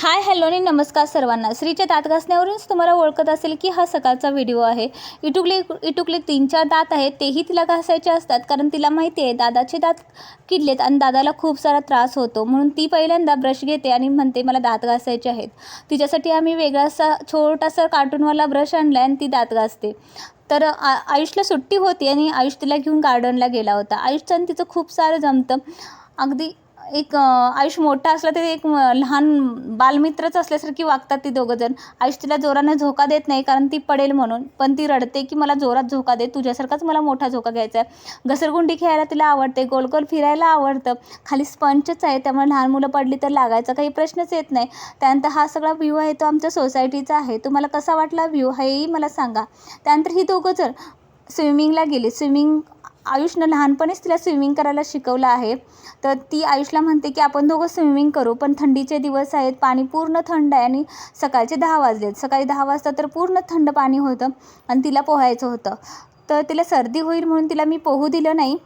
Hi hello आणि नमस्कार सर्वांना. श्रीच्या दात घासण्यावरूनच तुम्हाला ओळखत असेल की हा सकाळचा व्हिडिओ आहे. इटुकले इटुकले तीन चार दात आहेत तेही तिला घासायचे असतात कारण तिला माहिती आहे दादाचे दात किडलेत आणि दादाला खूप सारा त्रास होतो. म्हणून ती पहिल्यांदा ब्रश घेते आणि म्हणते मला दात घासायचे आहेत. तिच्यासाठी आम्ही वेगळासा छोटासा कार्टूनवाला ब्रश आणला आणि ती दात घासते. तर आ आयुषला सुट्टी होती आणि आयुष तिला घेऊन गार्डनला गेला होता. आयुषचं आणि तिचं खूप सारं जमतं. अगदी एक आयुष मोठा असला तरी एक लहान बालमित्रच असल्यासारखी वागतात ती दोघंजण आयुष तिला जोरानं झोका देत नाही कारण ती पडेल म्हणून. पण ती रडते की मला जोरात झोका दे तुझ्यासारखाच मला मोठा झोका घ्यायचा आहे घसरगुंडी खेळायला तिला आवडते गोल गोल फिरायला आवडतं. खाली स्पंचच आहे त्यामुळे लहान मुलं पडली तर लागायचा काही प्रश्नच येत नाही. त्यानंतर हा सगळा व्ह्यू आहे तो आमच्या सोसायटीचा आहे. तुम्हाला कसा वाटला व्ह्यू हेही मला सांगा. त्यानंतर ही दोघं जर स्विमिंगला गेली. स्विमिंग आयुषनं लहानपणीच तिला स्विमिंग करायला शिकवलं आहे. तर ती आयुषला म्हणते की आपण दोघं स्विमिंग करू पण थंडीचे दिवस आहेत पाणी पूर्ण थंड आहे आणि सकाळचे दहा वाजलेत सकाळी दहा वाजता तर पूर्ण थंड पाणी होतं आणि तिला पोहायचं होतं. तर तिला सर्दी होईल म्हणून तिला मी पोहू दिलं नाही.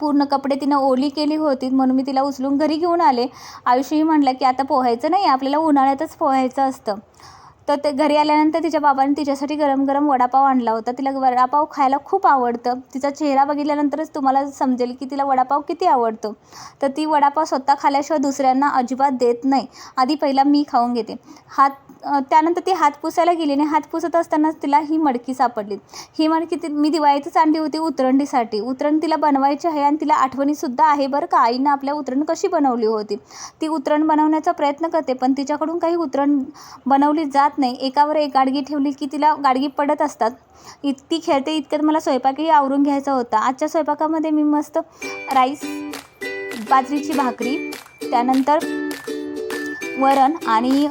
पूर्ण कपडे तिनं ओली केली होती म्हणून मी तिला उचलून घरी घेऊन आले. आयुषही म्हणलं की आता पोहायचं नाही आपल्याला उन्हाळ्यातच पोहायचं असतं. तर ते घरी आल्यानंतर तिच्या बाबांनी तिच्यासाठी गरम गरम वडापाव आणला होता. तिला वडापाव खायला खूप आवडतं. तिचा चेहरा बघितल्यानंतरच तुम्हाला समजेल की तिला वडापाव किती आवडतो. तर ती वडापाव स्वतः खाल्याशिवाय दुसऱ्यांना अजिबात देत नाही. आधी पहिला मी खाऊन घेते. हात त्यानंतर ती हात पुसायला गेली आणि हात पुसत असतानाच तिला ही मडकी सापडली. ही मडकी ती मी दिवाळीतच आणली होती उतरंडीसाठी. उतरण तिला बनवायची आहे आणि तिला आठवणीसुद्धा आहे बरं का. आईनं आपल्या उतरण कशी बनवली होती? ती उतरण बनवण्याचा प्रयत्न करते पण तिच्याकडून काही उतरण बनवली जात नाही. एकावर एक गाडगी ठेवली की तिला गाडगी पडत असतात. इतकी खेळते इतक्यात मला स्वयंपाकही आवरून घ्यायचा होता. आजच्या स्वयंपाकामध्ये मी मस्त राईस बाजरीची भाकरी त्यानंतर वरण आणि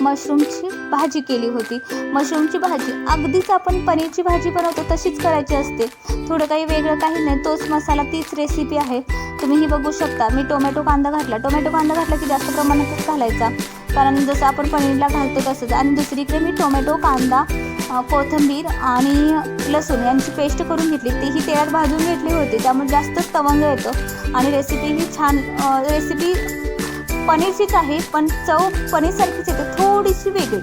मशरूमची भाजी केली होती. मशरूमची भाजी अगदीच आपण पनीरची भाजी बनवतो तशीच करायची असते. थोडं काही वेगळं काही नाही. तोच मसाला तीच रेसिपी आहे. तुम्ही ही बघू शकता. मी टोमॅटो कांदा घातला. टोमॅटो कांदा घातला की जास्त प्रमाणातच घालायचा. कारण जसं आपण पनीरला घालतो तसंच. आणि दुसरीकडे मी टोमॅटो कांदा कोथिंबीर आणि लसूण यांची पेस्ट करून घेतली. तीही तेलात भाजून घेतली होती. त्यामुळे जास्तच तवंग येतो. आणि रेसिपी ही छान रेसिपी पनीरचीच आहे पण चव पनीरसारखीच येते. थोडीशी वेगळी.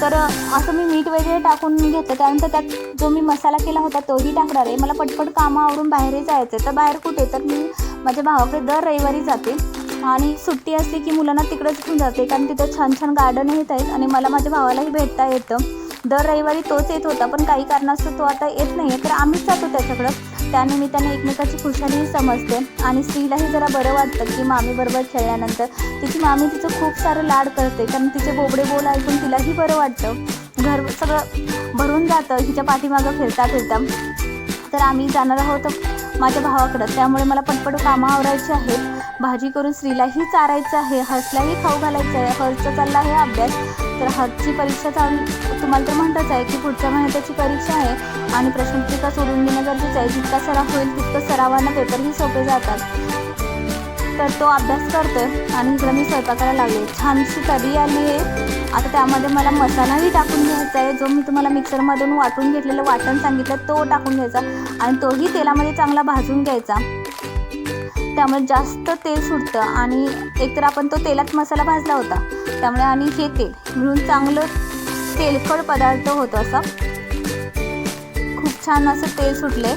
तर असं मी मीठ वगैरे टाकून घेतलं त्यानंतर त्यात जो मी मसाला केला होता तोही टाकणार आहे. मला पटपट कामं बाहेरही जायचं आहे तर बाहेर कुठे? तर मी माझ्या भावाकडे दर रविवारी जाते. आणि सुट्टी असली की मुलांना तिकडेच घेऊन जाते कारण तिथं छान छान गार्डन येत आहेत आणि मला माझ्या भावालाही भेटता येतं. दर रविवारी तोच येत होता पण काही कारणास्तव तो आता येत नाही आहे तर आम्हीच जातो त्याच्याकडं. त्यानिमित्ताने एकमेकाची खुशालीही समजते आणि स्त्रीलाही जरा बरं वाटतं की मामीबरोबर खेळल्यानंतर तिची मामी तिचं खूप सारं लाड करते कारण तिचे बोबडे बोल ऐकून तिलाही बरं वाटतं. घर सगळं भरून जातं हिच्या पाठीमागं फिरता फिरता. तर आम्ही जाणार आहोत माझ्या भावाकडं त्यामुळे मला पटपट कामं आवरायची आहेत. भाजी करून स्त्रीलाही चारायचं आहे हर्षलाही खाऊ घालायचं आहे. हर्षचा चालला आहे अभ्यास. तर हर्षची परीक्षा चालू तुम्हाला तर म्हणतच आहे की पुढच्या महिन्यात त्याची परीक्षा आहे आणि प्रश्नपत्रिका सोडून घेणं गरजेचं आहे. जितका सराव होईल तितकं सरावानं पेपरही सोपे जातात. तर तो अभ्यास करतोय आणि इकडं मी स्वयंपाकाला लागले. छानशी कढी आली आहे. आता त्यामध्ये मला मसालाही टाकून घ्यायचा आहे. जो मी तुम्हाला मिक्सरमधून वाटून घेतलेलं वाटण सांगितलं तो टाकून घ्यायचा आणि तोही तेलामध्ये चांगला भाजून घ्यायचा. त्यामुळे जास्त तेल सुटतं आणि एकतर आपण तो तेलात मसाला भाजला होता. त्यामुळे आणि हे तेल मिळून चांगलं तेलकड पदार्थ होतो असा. खूप छान असं तेल सुटले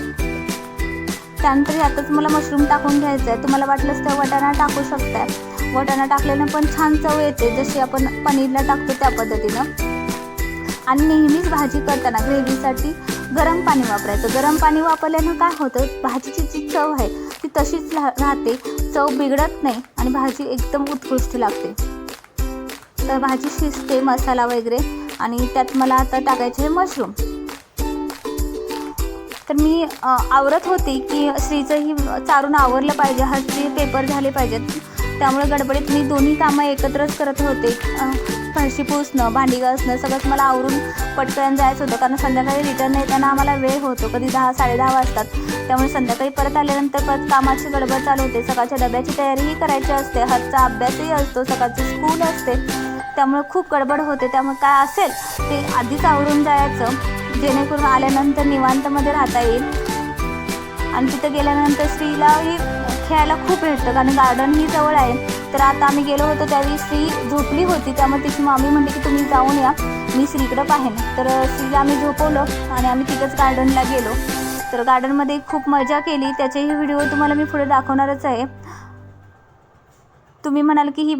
त्यानंतर यातच मला मशरूम टाकून घ्यायचं आहे तुम्हाला वाटलंच तर वटाणा टाकू शकताय. वटाणा टाकल्यानं पण छान चव येते जशी आपण पनीरला टाकतो त्या पद्धतीनं. आणि नेहमीच भाजी करताना ग्रेव्हीसाठी गरम पाणी वापरायचं. गरम पाणी वापरल्यानं काय होतं? भाजीची जी चव आहे ती तशीच राहते. चव बिघडत नाही आणि भाजी एकदम उत्कृष्ट लागते. तर भाजी शिजते मसाला वगैरे. आणि त्यात मला आता टाकायचे आहे मशरूम. तर मी आवरत होती की स्त्रीचंही चारून आवरलं पाहिजे. हातचे पेपर झाले पाहिजेत. त्यामुळे गडबडीत मी दोन्ही कामं एकत्रच करत होते. फरशी पुसणं भांडी घासणं सगळंच मला आवरून पटकन जायचं होतं. कारण संध्याकाळी रिटर्न येताना आम्हाला वेळ होतो. कधी दहा साडेदहा वाजतात. त्यामुळे संध्याकाळी परत आल्यानंतर परत कामाची गडबड चालू होते. सकाळच्या डब्याची तयारीही करायची असते. हातचा अभ्यासही असतो. सकाळची स्कूल असते. त्यामुळे खूप गडबड होते. त्यामुळे काय असेल ते आधीच आवरून जायचं. जेणेकरून आल्यानंतर निवांतमध्ये राहता येईल. आणि तिथं गेल्यानंतर स्त्रीलाही खेळायला खूप भेटतं कारण गार्डन ही जवळ आहे. तर आता आम्ही गेलो होतो त्यावेळी श्री झोपली होती. त्यामुळे तिची मामी म्हणते की तुम्ही जाऊन या. मी श्रीकडं पाहेन. तर श्रीला आम्ही झोपवलं आणि आम्ही तिथंच गार्डनला गेलो. तर गार्डनमध्ये खूप मजा केली. त्याचेही व्हिडिओ तुम्हाला मी पुढे दाखवणारच आहे. तुम्ही म्हणाल की ही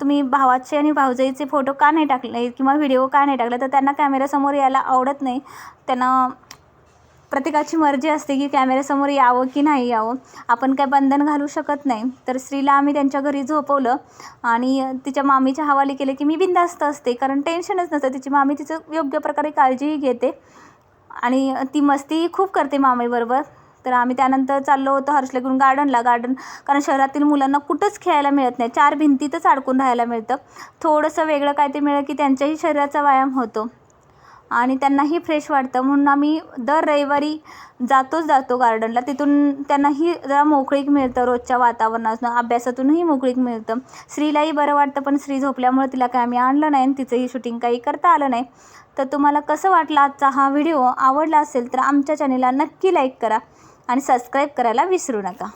तुम्ही भावाचे आणि भावजाईचे फोटो का नाही टाकले? किंवा व्हिडिओ का नाही टाकले? तर त्यांना कॅमेऱ्यासमोर यायला आवडत नाही. त्यांना प्रत्येकाची मर्जी असते की कॅमेऱ्यासमोर यावं की नाही यावं. आपण काय बंधन घालू शकत नाही. तर स्त्रीला आम्ही त्यांच्या घरी झोपवलं आणि तिच्या मामीच्या हवाली केले की मी बिंदास्त असते. कारण टेन्शनच नसतं. तिची मामी तिचं योग्य प्रकारे काळजीही घेते. आणि ती मस्तीही खूप करते मामीबरोबर. तर आम्ही त्यानंतर चाललो होतो हर्षलेकडून गार्डनला. गार्डन कारण शहरातील मुलांना कुठंच खेळायला मिळत नाही. चार भिंतीतच अडकून राहायला मिळतं. थोडंसं वेगळं काय ते मिळेल की त्यांच्याही शरीराचा व्यायाम होतो. आणि त्यांनाही फ्रेश वाटतं. म्हणून आम्ही दर रविवारी जातोच जातो गार्डनला तिथून त्यांनाही जरा मोकळीक मिळतं रोजच्या वातावरणातून. अभ्यासातूनही मोकळीक मिळतं. स्त्रीलाही बरं वाटतं पण स्त्री झोपल्यामुळे तिला काय आम्ही आणलं नाही आणि तिचंही शूटिंग काही करता आलं नाही. तर तुम्हाला कसं वाटलं आजचा हा व्हिडिओ आवडला असेल तर आमच्या चॅनेलला नक्की लाईक करा आणि सबस्क्राईब करायला विसरू नका.